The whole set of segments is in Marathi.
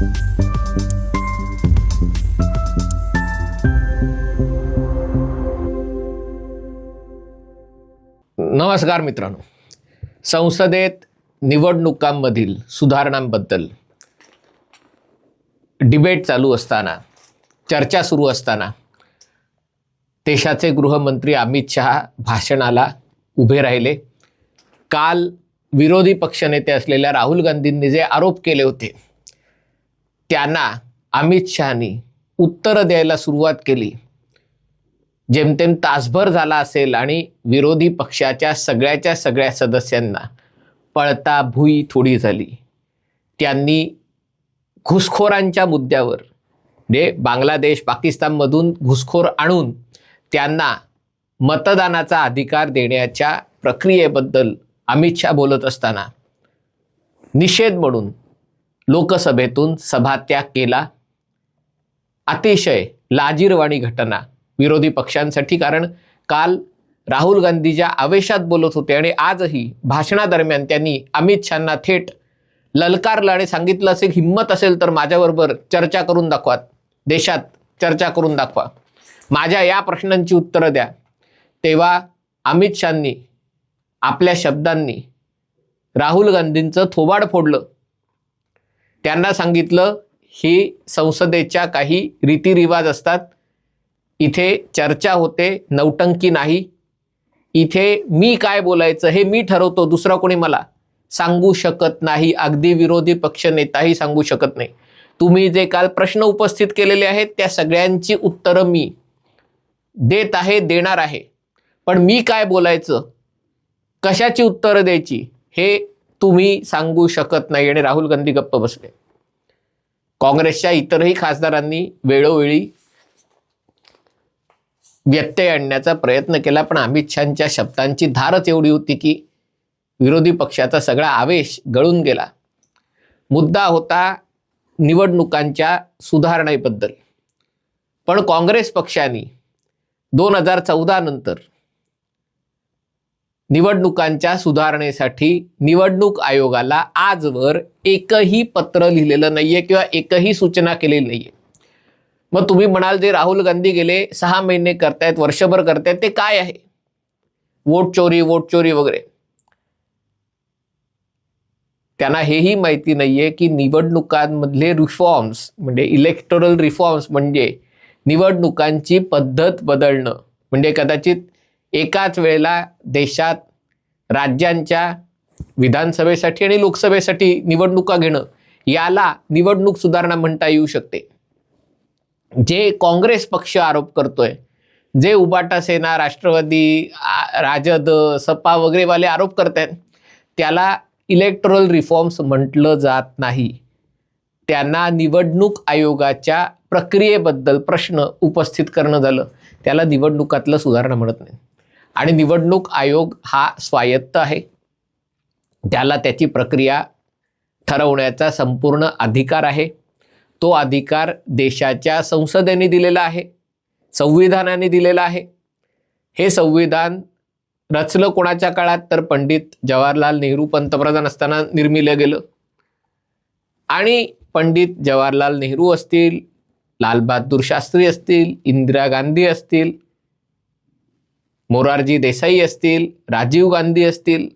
नमस्कार मित्रांनो. संसदेत निवडणुकांमधील सुधारणांबद्दल डिबेट चालू असताना चर्चा सुरू असताना देशाचे गृहमंत्री अमित शहा भाषणाला उभे राहिले. काल विरोधी पक्षनेते असलेल्या राहुल गांधींनी जे आरोप केले होते त्यांना अमित शहानी उत्तरं द्यायला सुरुवात केली. जेमतेम तासभर झाला असेल आणि विरोधी पक्षाच्या सगळ्याच्या सगळ्या सदस्यांना पळता भुई थोडी झाली. त्यांनी घुसखोरांच्या मुद्द्यावर म्हणजे बांगलादेश पाकिस्तानमधून घुसखोर आणून त्यांना मतदानाचा अधिकार देण्याच्या प्रक्रियेबद्दल अमित शहा बोलत असताना निषेध म्हणून लोकसभेतून सभात्याग केला. अतिशय लाजीरवाणी घटना विरोधी पक्षांसाठी कारण काल राहुल गांधी ज्या आवेशात बोलत होते आणि आजही भाषणादरम्यान त्यांनी अमित शहाना थेट ललकारलं आणि सांगितलं असेल हिंमत असेल तर माझ्याबरोबर चर्चा करून दाखवा. देशात चर्चा करून दाखवा. माझ्या या प्रश्नांची उत्तरं द्या. तेव्हा अमित शहानी आपल्या शब्दांनी राहुल गांधींचं थोबाड फोडलं. त्यांना सांगितलं ही संसदेच्या काही रीतिरिवाज असतात. इथे चर्चा होते नौटंकी नाही. इथे मी काय बोलायचं हे मी ठरवतो दुसरा कोणी मला सांगू शकत नाही. अगदी विरोधी पक्ष नेताही सांगू शकत नाही. तुम्ही जे काल प्रश्न उपस्थित केलेले आहेत त्या सगळ्यांची उत्तरं मी देत आहे देणार आहे. पण मी काय बोलायचं? कशाची उत्तरं द्यायची? हे तुम्ही सांगू शकत नाही आणि राहुल गांधी गप्प बसले. काँग्रेसच्या इतरही खासदारांनी वेळोवेळी व्यत्यय आणण्याचा प्रयत्न केला पण अमित शहाच्या शब्दांची धारच एवढी होती की विरोधी पक्षाचा सगळा आवेश गळून गेला. मुद्दा होता निवडणुकांच्या सुधारणेबद्दल. पण काँग्रेस पक्षाने दोन हजार चौदा नंतर निवडणुकांच्या सुधारणेसाठी निवडणूक आयोगाला आजवर एकही पत्र लिहिलेलं नाहीये किंवा एकही सूचना केलेली नाहीये. मग तुम्ही म्हणाल जे राहुल गांधी गेले सहा महिने करतायत वर्षभर करतायत ते काय आहे? वोट चोरी वोट चोरी वगैरे. त्यांना हेही माहिती नाहीये की निवडणुकांमधले रिफॉर्म्स म्हणजे इलेक्टोरल रिफॉर्म्स म्हणजे निवडणुकांची पद्धत बदलणं. म्हणजे कदाचित एकाच वेळेला देशात राज्यांच्या विधानसभेसाठी आणि लोकसभेसाठी निवडणुका घेणं याला निवडणूक सुधारणा म्हणता येऊ शकते. जे काँग्रेस पक्ष आरोप करतोय जे उबाटा सेना राष्ट्रवादी राजद सपा वगैरेवाले आरोप करतायत त्याला इलेक्ट्रल रिफॉर्म्स म्हटलं जात नाही. त्यांना निवडणूक आयोगाच्या प्रक्रियेबद्दल प्रश्न उपस्थित करणं झालं. त्याला निवडणुकातलं सुधारणा म्हणत नाही. आणि निवडणूक आयोग हा स्वायत्त आहे. त्याला त्याची प्रक्रिया ठरवण्याचा संपूर्ण अधिकार आहे. तो अधिकार देशाच्या संसदेने दिलेला आहे. संविधानाने दिलेला आहे. हे संविधान रचलं कोणाच्या काळात तर पंडित जवाहरलाल नेहरू पंतप्रधान असताना निर्मिलं गेलं. आणि पंडित जवाहरलाल नेहरू असतील लालबहादूर शास्त्री असतील इंदिरा गांधी असतील मोरारजी देसाई असतील राजीव गांधी असतील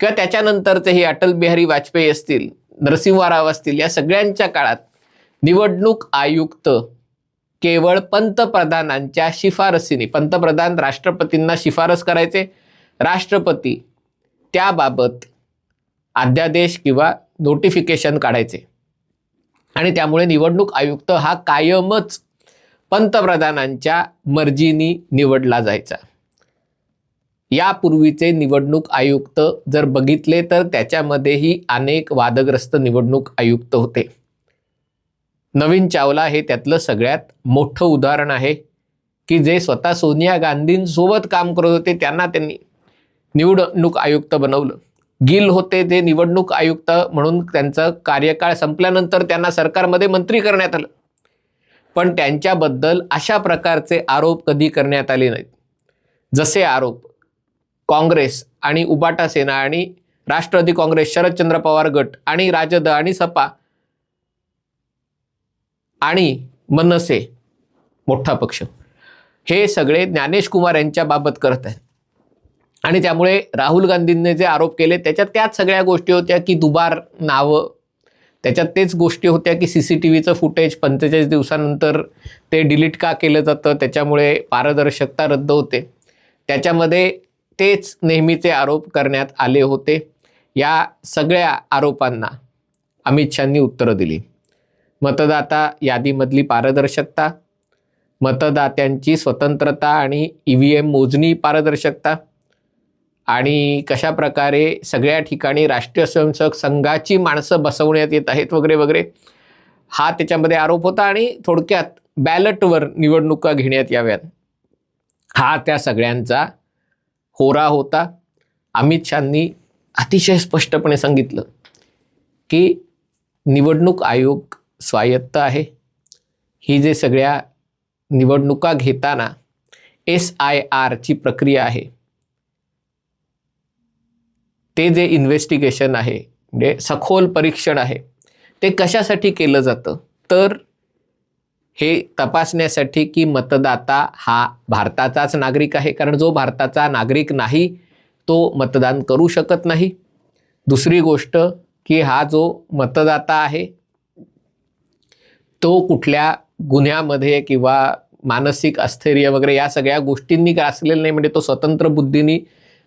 किंवा त्याच्यानंतरचे हे अटल बिहारी वाजपेयी असतील नरसिंह राव असतील या सगळ्यांच्या काळात निवडणूक आयुक्त केवळ पंतप्रधानांच्या शिफारसीने पंतप्रधान राष्ट्रपतींना शिफारस करायचे राष्ट्रपती त्याबाबत अध्यादेश किंवा नोटिफिकेशन काढायचे. आणि त्यामुळे निवडणूक आयुक्त हा कायमच पंतप्रधानांच्या मर्जीनी निवडला जायचा. यापूर्वीचे निवडणूक आयुक्त जर बघितले तर त्याच्यामध्येही अनेक वादग्रस्त निवडणूक आयुक्त होते. नवीन चावला हे त्यातलं सगळ्यात मोठं उदाहरण आहे की जे स्वतः सोनिया गांधींसोबत काम करत होते त्यांना त्यांनी निवडणूक आयुक्त बनवलं. गिल होते ते निवडणूक आयुक्त म्हणून त्यांचं कार्यकाळ संपल्यानंतर त्यांना सरकारमध्ये मंत्री करण्यात आलं. पण त्यांच्याबद्दल अशा प्रकारचे आरोप कधी करण्यात आले नाहीत. जसे आरोप काँग्रेस आणि उबाटा सेना आणि राष्ट्रवादी काँग्रेस शरदचंद्र पवार गट आणि राजद आणि सपा आणि मनसे मोठा पक्ष. हे सगळे ज्ञानेश कुमार यांच्याबाबत करत आहेत. आणि त्यामुळे राहुल गांधींनी जे आरोप केले त्याच्यात त्याच सगळ्या गोष्टी होत्या की दुबार नावं त्याच्यात तेच गोष्टी होत्या की सी सी टी व्हीचं फुटेज पंचेचाळीस दिवसानंतर ते डिलीट का केलं जातं त्याच्यामुळे पारदर्शकता रद्द होते. त्याच्यामध्ये तेच नेहमीचे आरोप करण्यात आले होते. या सगळ्या आरोपांना अमित शहांनी उत्तरं दिली. मतदाता यादीमधली पारदर्शकता मतदात्यांची स्वतंत्रता आणि ई व्ही एम मोजणी पारदर्शकता आणि कशा प्रकारे सगळ्या ठिकाणी राष्ट्रीय स्वयंसेवक संघाची माणसं बसवण्यात येत आहेत वगैरे वगैरे हा त्याच्यामध्ये आरोप होता आणि थोडक्यात बॅलटवर निवडणुका घेण्यात याव्यात. हा त्या सगळ्यांचा होरा होता. अमित शहानी अतिशय स्पष्टपणे सांगितलं की निवडणूक आयोग स्वायत्त आहे. ही जे सगळ्या निवडणुका घेताना एस आय आरची प्रक्रिया आहे. ते जे इन्व्हेस्टिगेशन आहे म्हणजे सखोल परीक्षण आहे ते कशासाठी केलं जातं? तर हे तपासण्यासाठी की मतदाता हा भारताचाच नागरिक आहे कारण जो भारताचा नागरिक नाही तो मतदान करू शकत नाही. दुसरी गोष्ट की हा जो मतदाता आहे तो कुठल्या गुन्ह्यामध्ये किंवा मानसिक अस्थैर्य वगैरे या सगळ्या गोष्टींनी ग्रासलेला नाही म्हणजे तो स्वतंत्र बुद्धीने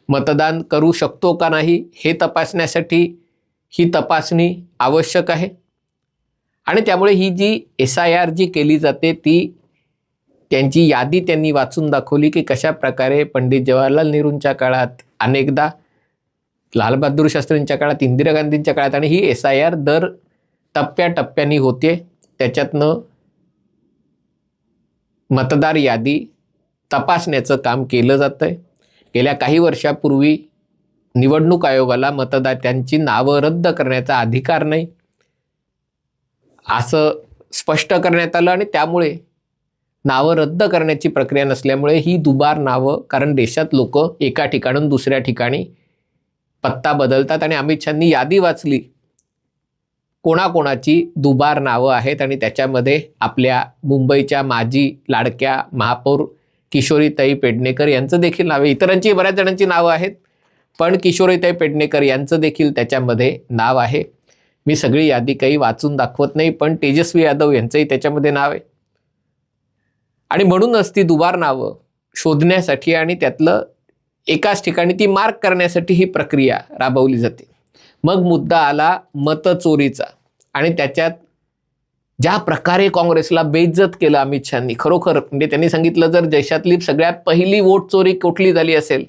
मतदान करू शकतो का नाही हे तपासण्यासाठी ही तपासणी आवश्यक आहे. आणि त्यामुळे ही जी एस आय आर जी केली जाते ती त्यांची यादी त्यांनी वाचून दाखवली की कशा प्रकारे पंडित जवाहरलाल नेहरूंच्या काळात अनेकदा लालबहादूर शास्त्रींच्या काळात इंदिरा गांधींच्या काळात आणि ही एस आय आर दर टप्प्याटप्प्याने होते. त्याच्यातनं मतदार यादी तपासण्याचं काम केलं जातं आहे गेल्या काही वर्षापूर्वी निवडणूक आयोगाला मतदात्यांची नावं रद्द करण्याचा अधिकार नाही. असं स्पष्ट करण्यात आलं आणि त्यामुळे नावं रद्द करण्याची प्रक्रिया नसल्यामुळे ही दुबार नावं कारण देशात लोक एका ठिकाणून दुसऱ्या ठिकाणी पत्ता बदलतात आणि अमित शहानी यादी वाचली. कोणाकोणाची दुबार नावं आहेत आणि त्याच्यामध्ये आपल्या मुंबईच्या माजी लाडक्या महापौर किशोरीताई पेडणेकर यांचं देखील नाव आहे. इतरांची बऱ्याच जणांची नावं आहेत पण किशोरीताई पेडणेकर यांचं देखील त्याच्यामध्ये नाव आहे. मी सगळी यादी काही वाचून दाखवत नाही पण तेजस्वी यादव यांचंही त्याच्यामध्ये नाव आहे. आणि म्हणूनच ती दुबार नावं शोधण्यासाठी आणि त्यातलं एकाच ठिकाणी ती मार्क करण्यासाठी ही प्रक्रिया राबवली जाते. मग मुद्दा आला मतचोरीचा आणि त्याच्यात ज्या प्रकारे काँग्रेसला बेइज्जत केलं अमित शहानी खरोखर म्हणजे त्यांनी सांगितलं जर देशातली सगळ्यात पहिली वोट चोरी कुठली झाली असेल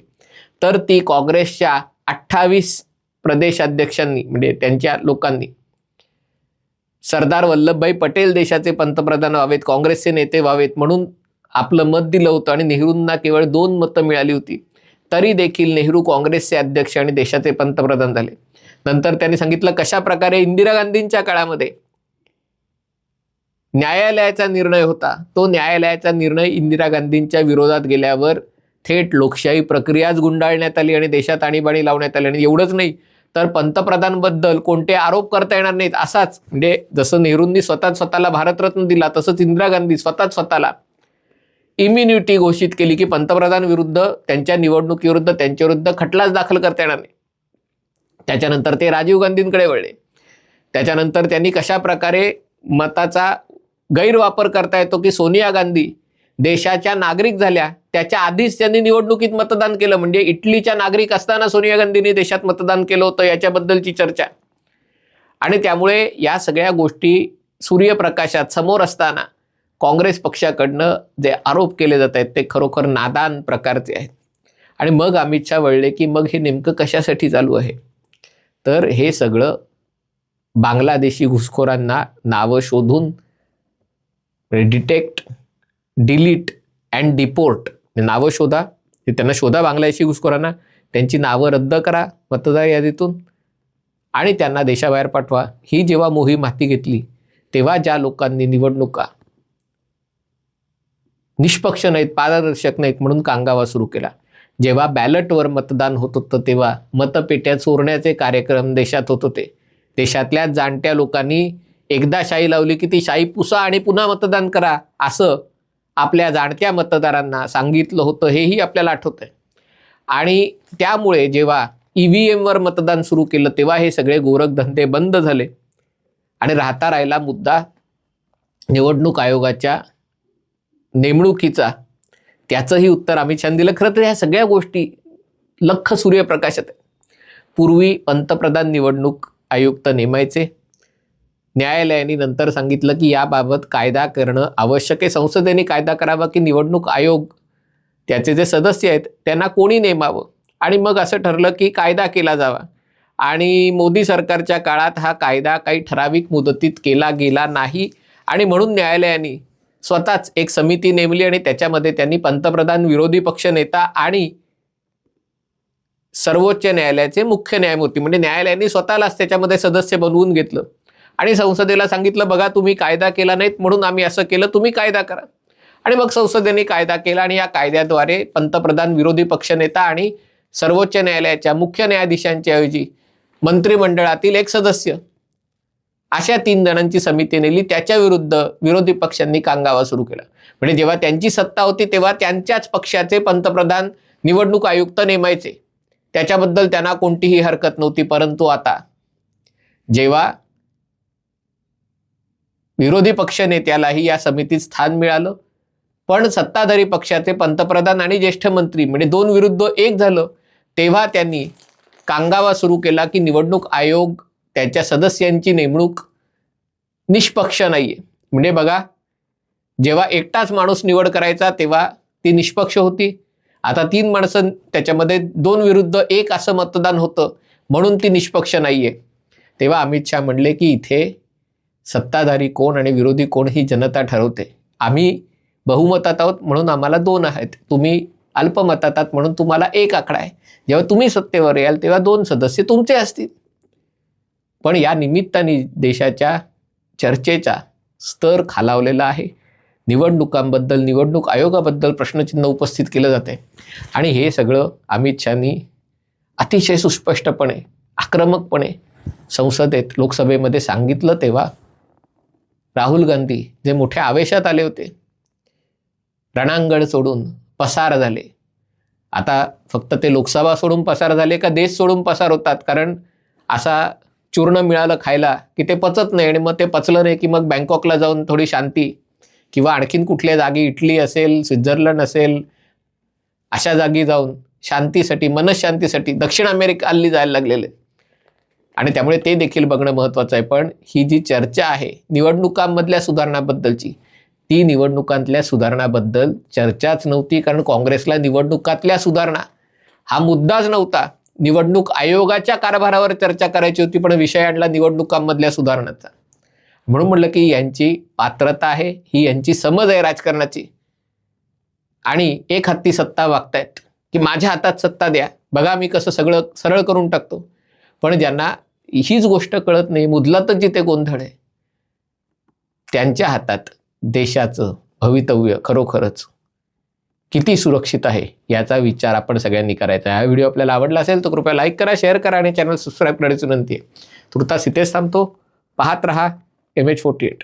तर ती काँग्रेसच्या अठ्ठावीस प्रदेशाध्यक्षांनी म्हणजे त्यांच्या लोकांनी. सरदार वल्लभभाई पटेल देशाचे पंतप्रधान व्हावेत काँग्रेसचे नेते व्हावेत म्हणून आपलं मत दिलं होतं आणि नेहरूंना केवळ दोन मतं मिळाली होती. तरी देखील नेहरू काँग्रेसचे अध्यक्ष आणि देशाचे पंतप्रधान झाले. नंतर त्यांनी सांगितलं कशा प्रकारे इंदिरा गांधींच्या काळामध्ये न्यायालयाचा निर्णय होता तो न्यायालयाचा निर्णय इंदिरा गांधींच्या विरोधात गेल्यावर थेट लोकशाही प्रक्रियाच गुंडाळण्यात आली आणि देशात आणीबाणी लावण्यात आली. आणि एवढंच नाही तर पंतप्रधानबद्दल कोणते आरोप करता येणार नाहीत असाच. म्हणजे जसं नेहरूंनी स्वतःच स्वतःला भारतरत्न दिला तसंच इंदिरा गांधी स्वतःच स्वतःला इम्युनिटी घोषित केली की पंतप्रधान विरुद्ध त्यांच्या निवडणुकीविरुद्ध त्यांच्याविरुद्ध खटलाच दाखल करता येणार नाही. त्याच्यानंतर ते राजीव गांधींकडे वळले. त्याच्यानंतर त्यांनी कशा प्रकारे मताचा गैरवापर करता येतो की सोनिया गांधी देशाच्या नागरिक झाल्या त्याच्या आधीच त्यांनी निवडणुकीत मतदान केलं. म्हणजे इटलीच्या नागरिक असताना सोनिया गांधींनी देशात मतदान केलं होतं याच्याबद्दलची चर्चा. आणि त्यामुळे या सगळ्या गोष्टी सूर्यप्रकाशात समोर असताना काँग्रेस पक्षाकडनं जे आरोप केले जात आहेत ते खरोखर नादान प्रकारचे आहेत. आणि मग अमित शहा वळले की मग हे नेमकं कशासाठी चालू आहे? तर हे सगळं बांगलादेशी घुसखोरांना नावं शोधून डिटेक्ट डिलीट अँड डिपोर्ट नावं शोधा. ते त्यांना शोधा बांगलादेशी घुसखोरांना. त्यांची नावं रद्द करा मतदार यादीतून. आणि त्यांना देशाबाहेर पाठवा. ही जेव्हा मोहीम हाती घेतली तेव्हा ज्या लोकांनी निवडणुका निष्पक्ष नाहीत पारदर्शक नाहीत म्हणून कांगावा सुरू केला. जेव्हा बॅलटवर मतदान होत होतं तेव्हा मतपेट्या चोरण्याचे कार्यक्रम देशात होत होते. देशातल्या जाणत्या लोकांनी एकदा शाई लावली की ती शाई पुसा आणि पुन्हा मतदान करा असं आपल्या जाणत्या मतदारांना सांगितलं होतं हेही आपल्याला आठवतंय. आणि त्यामुळे जेव्हा ई व्ही एमवर मतदान सुरू केलं तेव्हा हे सगळे गोरखधंदे बंद झाले. आणि राहता राहिला मुद्दा निवडणूक आयोगाच्या नेमणुकीचा. त्याचंही उत्तर अमित शहानी दिलं. खरं तर ह्या सगळ्या गोष्टी लख सूर्यप्रकाशात आहे पूर्वी पंतप्रधान निवडणूक आयुक्त नेमायचे. न्यायालयाने नंतर सांगितलं की याबाबत कायदा करणं आवश्यक आहे. संसदेने कायदा करावा की निवडणूक आयोग? त्याचे जे सदस्य आहेत त्यांना कोणी नेमावं? आणि मग असं ठरलं की कायदा केला जावा. आणि मोदी सरकारच्या काळात हा कायदा काही ठराविक मुदतीत केला गेला नाही. आणि म्हणून न्यायालयाने स्वतःच एक समिती नेमली आणि त्याच्यामध्ये त्यांनी पंतप्रधान विरोधी पक्ष नेता आणि सर्वोच्च न्यायालयाचे मुख्य न्यायमूर्ती म्हणजे न्यायालयाने स्वतःलाच त्याच्यामध्ये सदस्य बनवून घेतलं. आणि संसदेला सांगितलं बघा तुम्ही कायदा केला नाहीत म्हणून आम्ही असं केलं तुम्ही कायदा करा. आणि मग संसदेने कायदा केला आणि या कायद्याद्वारे पंतप्रधान विरोधी पक्षनेता आणि सर्वोच्च न्यायालयाच्या मुख्य न्यायाधीशांच्या ऐवजी मंत्रिमंडळातील एक सदस्य अशा तीन जणांची समिती नेली. त्याच्या विरुद्ध विरोधी पक्षांनी कांगावा सुरू केला. म्हणजे जेव्हा त्यांची सत्ता होती तेव्हा त्यांच्याच पक्षाचे पंतप्रधान निवडणूक आयुक्त नेमायचे. त्याच्याबद्दल त्यांना कोणतीही हरकत नव्हती परंतु आता जेव्हा विरोधी पक्षनेत्यालाही या समितीत स्थान मिळालं. पण सत्ताधारी पक्षाचे पंतप्रधान आणि ज्येष्ठ मंत्री म्हणजे दोन विरुद्ध एक झालं. तेव्हा त्यांनी कांगावा सुरू केला की निवडणूक आयोग त्याच्या सदस्यांची नेमणूक निष्पक्ष नाहीये. म्हणजे बघा जेव्हा एकटाच माणूस निवड करायचा तेव्हा ती निष्पक्ष होती. आता तीन माणसं त्याच्यामध्ये दोन विरुद्ध एक असं मतदान होतं म्हणून ती निष्पक्ष नाहीये. तेव्हा अमित शहा म्हणले की इथे सत्ताधारी कोण आणि विरोधी कोण ही जनता ठरवते. आम्ही बहुमतात आहोत म्हणून आम्हाला दोन आहेत. तुम्ही अल्पमतात आहात म्हणून तुम्हाला एक आकडा आहे. जेव्हा तुम्ही सत्तेवर याल तेव्हा दोन सदस्य तुमचे असतील. पण या निमित्ताने देशाच्या चर्चेचा स्तर खालावलेला आहे. निवडणुकांबद्दल निवडणूक आयोगाबद्दल प्रश्नचिन्ह उपस्थित केलं जाते आणि हे सगळं अमित शहानी अतिशय सुस्पष्टपणे आक्रमकपणे संसदेत लोकसभेमध्ये सांगितलं तेव्हा राहुल गांधी जे मोठ्या आवेशात आले होते रणांगण सोडून पसार झाले. आता फक्त ते लोकसभा सोडून पसार झाले का देश सोडून पसार होतात? कारण असा चूर्ण मिळालं खायला की ते पचत नाही आणि मग ते पचलं नाही की मग बँकॉकला जाऊन थोडी शांती किंवा आणखीन कुठल्या जागी इटली असेल स्वित्झर्लंड असेल अशा जागी जाऊन शांतीसाठी मनशांतीसाठी दक्षिण अमेरिका हल्ली जायला लागलेले. आणि त्यामुळे ते देखील बघणं महत्त्वाचं आहे. पण ही जी चर्चा आहे निवडणुकांमधल्या सुधारणाबद्दलची ती निवडणुकांतल्या सुधारणाबद्दल चर्चाच नव्हती कारण काँग्रेसला निवडणुकातल्या सुधारणा हा मुद्दाच नव्हता. निवडणूक आयोगाच्या कारभारावर चर्चा करायची होती पण विषय आणला निवडणुकांमधल्या सुधारणाचा. म्हणून म्हटलं की यांची पात्रता आहे ही यांची समज आहे राजकारणाची. आणि एक हत्ती सत्ता वागतायत की माझ्या हातात सत्ता द्या. बघा मी कसं सगळं सरळ करून टाकतो. पण ज्यांना हीच गोष्ट कळत नाही मुदलातच जिथे गोंधळ आहे त्यांच्या हातात देशाचं भवितव्य खरोखरच किती सुरक्षित आहे याचा विचार आपण सगळ्यांनी करायचा आहे. हा व्हिडिओ आपल्याला आवडला असेल तर कृपया लाईक करा शेअर करा आणि चॅनल सबस्क्राईब करण्याची विनंती आहे. तुर्तास इथेच थांबतो. पाहत रहा एम एच फोर्टी एट